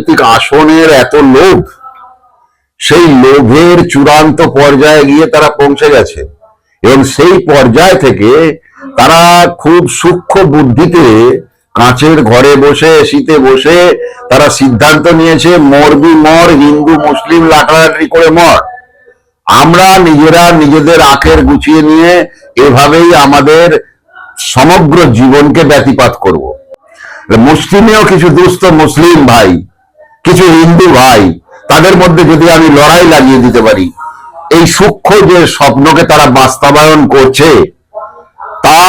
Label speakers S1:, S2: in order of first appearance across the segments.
S1: রাজনৈতিক আসনের এত লোভ, সেই লোভের চূড়ান্ত পর্যায়ে গিয়ে তারা পৌঁছে গেছে। এবং সেই পর্যায় থেকে তারা খুব সূক্ষ্ম বুদ্ধিতে কাঁচের ঘরে বসে শীতে বসে তারা সিদ্ধান্ত নিয়েছে, মরবি মর, হিন্দু, মুসলিম লাটালাটি করে মর। আমরা নিজেরা নিজেদের আখের গুছিয়ে নিয়ে এভাবেই আমাদের সমগ্র জীবনকে ব্যতিপাত করব। মুসলিমেও কিছু দুস্থ মুসলিম ভাই কিছু হিন্দু ভাই, তাদের মধ্যে যদি আমি লড়াই লাগিয়ে দিতে পারি, এই সূক্ষ্ম যে স্বপ্নকে তারা বাস্তবায়ন করছে, তা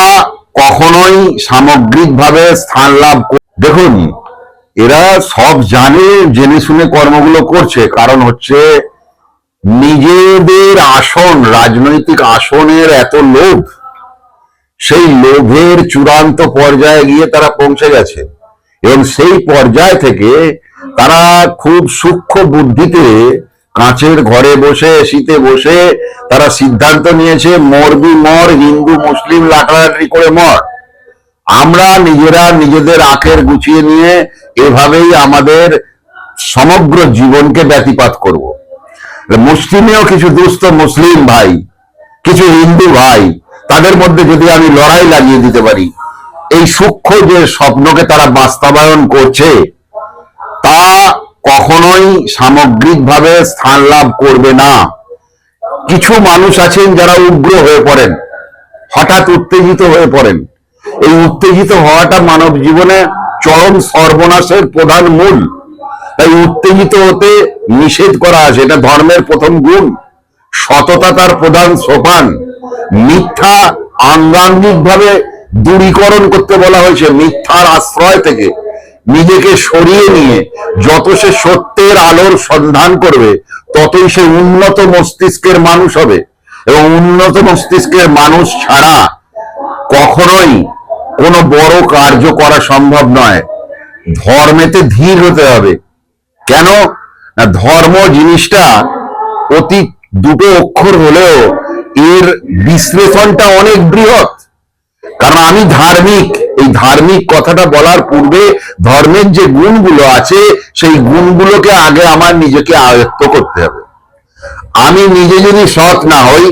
S1: কখনোই সামগ্রিকভাবে স্থান লাভ দেখুন, এরা সব জানে, জেনে শুনে কর্মগুলো করছে। কারণ হচ্ছে, নিজেদের আসন, রাজনৈতিক আসনের এত লোভ, সেই লোভের চূড়ান্ত পর্যায়ে গিয়ে তারা পৌঁছে গেছে। এবং সেই পর্যায় থেকে তারা খুব সূক্ষ্ম বুদ্ধিতে কাঁচের ঘরে বসে, শীতে বসে তারা সিদ্ধান্ত নিয়েছে, মরবি মর, হিন্দু, মুসলিম, লাটালাটি করে মর। আমরা নিজেরা নিজেদের আখের গুছিয়ে নিয়ে এভাবেই আমাদের সমগ্র জীবনকে ব্যতিপাত করব। মুসলিমেও কিছু দুস্থ মুসলিম ভাই, কিছু হিন্দু ভাই, তাদের মধ্যে যদি আমি লড়াই লাগিয়ে দিতে পারি, এই সূক্ষ্ম যে স্বপ্নকে তারা বাস্তবায়ন করছে তা কখনোই সামগ্রিকভাবে স্থান লাভ করবে না। কিছু মানুষ আছেন যারা উগ্র হয়ে পড়েন, হঠাৎ উত্তেজিত হয়ে পড়েন। এই উত্তেজিত হওয়াটা মানব জীবনে চরম সর্বনাশের প্রধান মূল। তাই উত্তেজিত হতে নিষেধ করা আছে, এটা ধর্মের প্রথম গুণ। সততা তার প্রধান সোপান। মিথ্যা আঙ্গাঙ্গিক ভাবে দূরীকরণ করতে বলা হয়েছে, মিথ্যার আশ্রয় থেকে। নিজেকে সরিয়ে নিয়ে যত সে সত্যের আলোর সন্ধান করবে, ততই সে উন্নত মস্তিষ্কের মানুষ হবে। এবং উন্নত মস্তিষ্কের মানুষ ছাড়া কখনোই কোনো বড় কার্য করা সম্ভব নয়। ধর্মেতে ধীর হতে হবে। কেন? না, ধর্ম জিনিসটা অতি দুটো অক্ষর হলেও এর বিশ্লেষণটা অনেক বৃহৎ। কারণ আমি ধার্মিক। এই ধার্মিক কথাটা বলার পূর্বে ধর্মের যে গুণগুলো আছে, সেই গুণগুলোকে আগে আমার নিজেকে আয়ত্ত করতে হবে। আমি নিজে যদি সৎ না হই,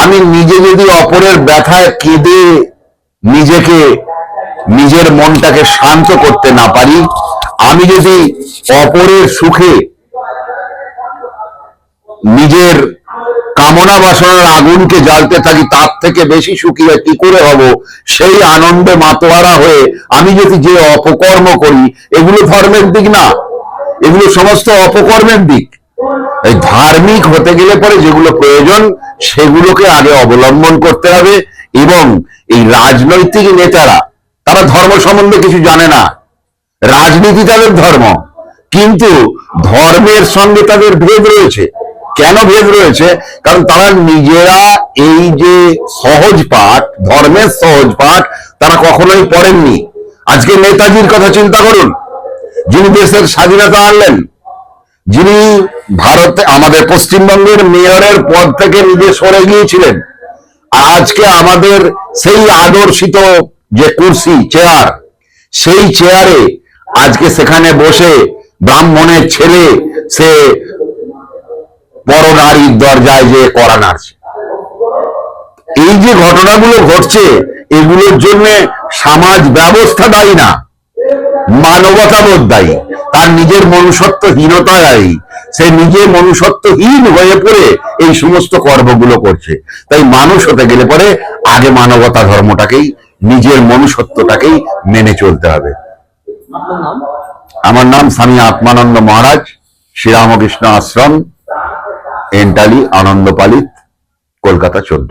S1: আমি নিজে যদি অপরের ব্যথায় কেঁদে নিজেকে, নিজের মনটাকে শান্ত করতে না পারি, আমি যদি অপরের সুখে নিজের কামনা বাসনার আগুনকে জ্বালতে থাকি, তার থেকে বেশি সুখী কি করে হব? সেই আনন্দে মাতোয়ারা হয়ে আমি যদি যে অপকর্ম করি, এগুলো ধর্মের দিক না, এগুলো সমস্ত অপকর্মের দিক। এই ধার্মিক হতে গেলে পরে যেগুলো প্রয়োজন, সেগুলোকে আগে অবলম্বন করতে হবে, এবং এই রাজনৈতিক নেতারা, তারা ধর্ম সম্বন্ধে কিছু জানে না। রাজনীতি তাদের ধর্ম, কিন্তু ধর্মের সঙ্গে তাদের ভেদ রয়েছে। কেন ভেদ রয়েছে? কারণ তারা নিজেরা এই যে সহজ পাঠ, ধর্মের সহজ পাঠ, তারা কখনোই পড়েননি। আজকে নেতাজির কথা চিন্তা করুন। যিনি দেশের স্বাধীনতা আনলেন, যিনি ভারতে, আমাদের পশ্চিমবঙ্গের মেয়রের পদ থেকে নিজে সরে গিয়েছিলেন, আজকে আমাদের সেই আদর্শিত যে কুর্সি, চেয়ার, সেই চেয়ারে আজকে সেখানে বসে ব্রাহ্মণের ছেলে, সে বড় নারীর দরজায় যে করা নাড়ছে। এই যে ঘটনাগুলো ঘটছে এগুলোর জন্য সমাজ ব্যবস্থা দায়ী না মানবতাবোধ দায়ী। তার নিজের মনুষ্যত্বহীনতা দায়ী সে নিজে মনুষ্যত্বহীন হয়ে পড়ে এই সমস্ত কর্মগুলো করছে। তাই মানুষ হতে গেলে পরে আগে মানবতা ধর্মটাকেই নিজের মনুষ্যত্বটাকেই মেনে চলতে হবে। আমার নাম স্বামী আত্মানন্দ মহারাজ শ্রীরামকৃষ্ণ আশ্রম। এন্টালি আনন্দ পালিত কলকাতা চোদ্দ।